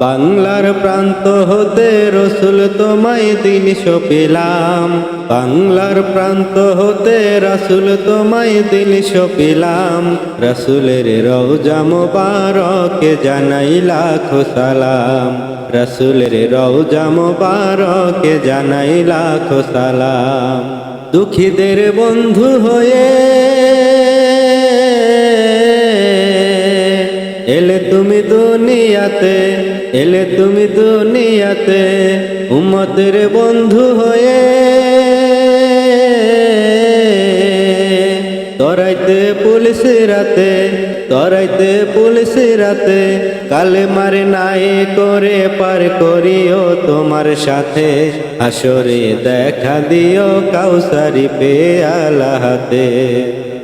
বাংলার প্রান্ত হতে রসুল তোমায় দিন সপিলাম। বাংলার প্রান্ত হতে রসুল তোমায় দিন সপিলাম। রসুলের রওজা মোবারকে জানাই লাখ সালাম। রসুলের রওজা মোবারকে জানাই লাখ সালাম। দুঃখীদের বন্ধু হয়ে এলে তুমি দুনিয়াতে, এলে তুমি দুনিয়াতে উম্মতের বন্ধু হয়ে তরাইতে পুলিশ রাতে, তরাইতে পুলিশ রাতে কালে মারে নাই করে পার করিও তোমার সাথে। আসরে দেখা দিও কাউসারি পেয়ালা হাতে।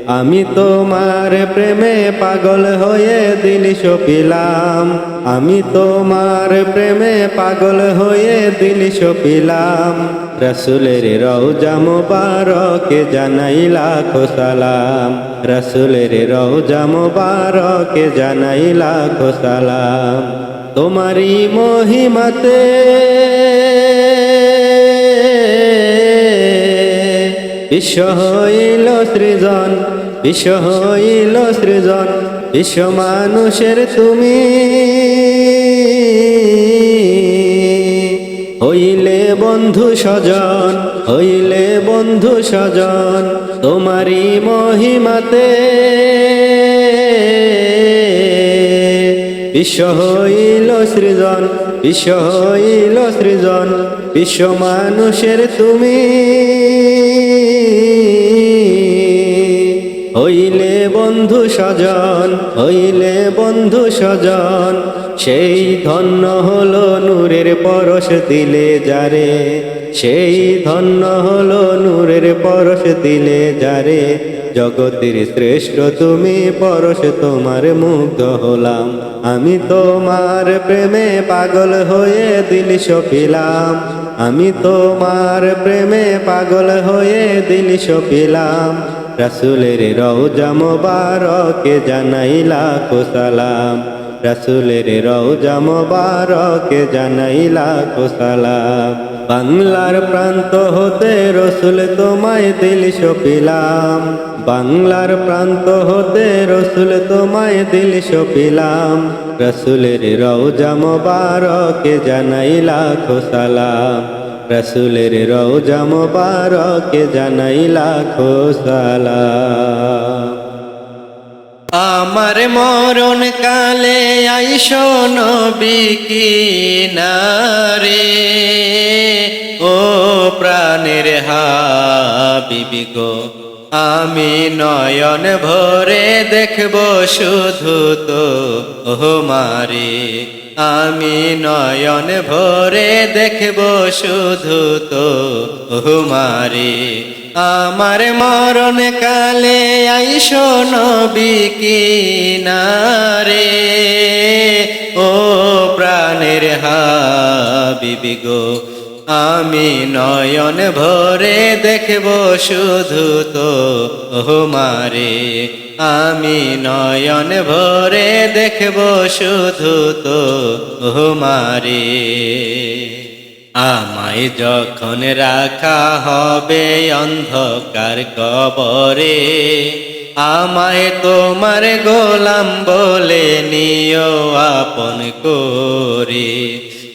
আমি তোমার প্রেমে পাগল হয়ে দিল সপিলাম। আমি তোমার প্রেমে পাগল হয়ে দিল সপিলাম। রসুলের রওজা মোবারকে জানাই লাখো সালাম। রসুলের রওজা মোবারকে জানাই লাখো সালাম। তোমারই মহিমাতে বিশ্ব হইল সৃজন। বিশ্ব হইল সৃজন বিশ্ব মানুষের তুমি। হইলে বন্ধু স্বজন, হইলে বন্ধু স্বজন, তোমারই মহিমাতে। বিশ্ব হইল সৃজন বিশ্ব হইল সৃজন বিশ্ব মানুষের তুমি। বন্ধু স্বজন, হইলে বন্ধু স্বজন। সেই ধন্য হলো নূরের পরশ দিলে যারে। সেই ধন্য হলো নূরের পরশ দিলে যারে। জগতের শ্রেষ্ঠ তুমি পরশ তোমার মুগ্ধ হলাম। আমি তোমার প্রেমে পাগল হয়ে দিল সপিলাম। আমি তোমার প্রেমে পাগল হয়ে দিল সপিলাম। রসুলের রওজা মোবারকে জানাই লাখো সালাম। রসুলের রওজা মোবারকে জানাই লাখো সালাম। বাংলার প্রান্ত হতে রসুল তোমায় দিল সপিলাম। বাংলার প্রান্ত হতে রসুল তোমায় দিল সপিলাম। রসুলের রওজা মোবারকে জানাই লাখো সালাম। রসুলের রওজা মোবারকে জানাই লাখো সালা আমার মরণ কালে আইসো নবী কিনারে, ও প্রাণের হা বিবি গো। আমি নয়ন ভরে দেখব শুধু তো মারে। আমি নয়ন ভরে দেখব শুধু তো মারে। আমার মরণ কালে আইসো নবী কিনারে, ও প্রাণের হাবিবি গো। আমি নয়ন ভরে দেখব শুধু তো মারে আমি নয়ন ভরে দেখব শুধু তো মারে আমায় যখন রাখা হবে অন্ধকার কবরে, আমায় তোমার গোলাম বলে নিও আপন করে।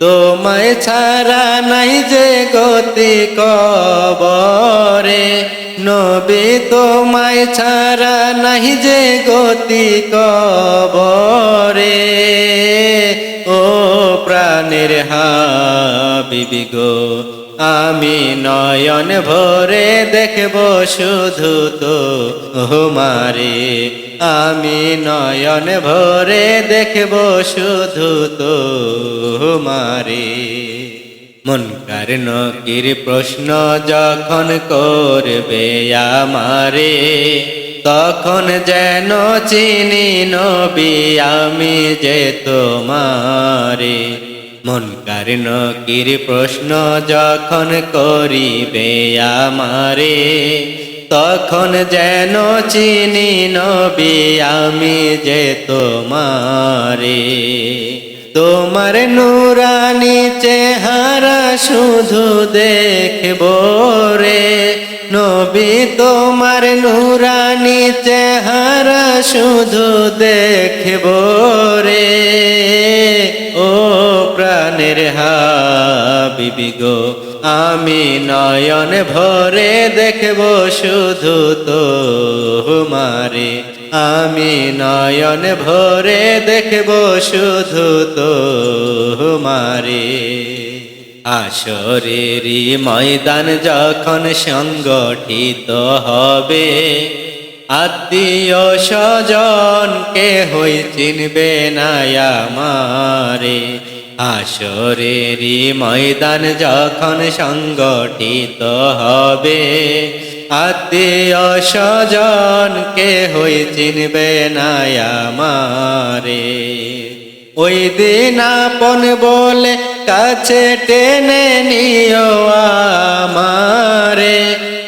তোমায় ছাড়া নাই যে গতি কবরে। নবী তোমায় ছাড়া নাই যে গতি কবরে। ও প্রাণের হাবিবি গো আমি নয়ন ভরে দেখব শুধু তো হুমারে আমি নয়ন ভরে দেখব শুধু তো মারে মনকার নকির প্রশ্ন যখন করবে আমারে, তখন যেন চিনি নবী আমি যে তোমারে। মনকার নকির প্রশ্ন যখন করিবে আমারে, তখন যেন চিনি নবী আমি যে তোমারে। তোমার নুরানি চেহারা শুধু দেখব রে, নবী তোমার নুরানি চেহারা শুধু দেখব রে। ও প্রাণের হাবিবি গো, আমি নয়ন ভরে দেখব শুধু তো মারে আমি নয়ন ভরে দেখব শুধু তো হুমারে আসরেরই ময়দান যখন সংগঠিত হবে, আত্মীয় স্বজন কে হই চিনবে না আমারে। আসরেরই ময়দান যখন সংগঠিত হবে আত্মীয় স্বজন কে হই চিনবে না আমারে। ওই দিন আপন বলে কাছে টেনে নিও আমারে।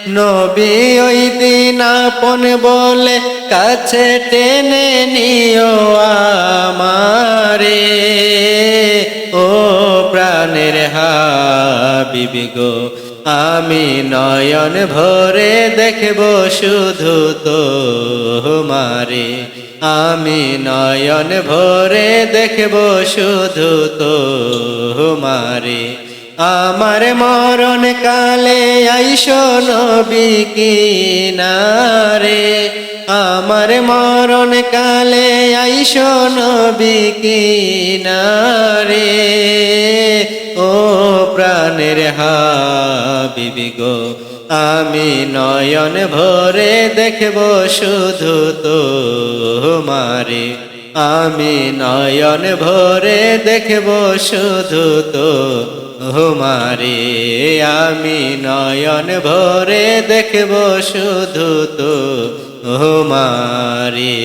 নবী ওই দিন আপন বলে কাছে টেনে নিও আমারে। প্রাণের হাবিবি গো। আমি নয়ন ভরে দেখব শুধু তো মারে আমি নয়ন ভরে দেখব শুধু তো মারে আমার মরণ কালে আইসো নবী কিনারে। আমার মরণ কালে আইসো নবী কিনারে। প্রাণের হাবিবি গো। আমি নয়ন ভরে দেখব শুধু তো মারে আমি নয়ন ভরে দেখব শুধু তো মারে আমি নয়ন ভরে দেখব শুধু তো মারে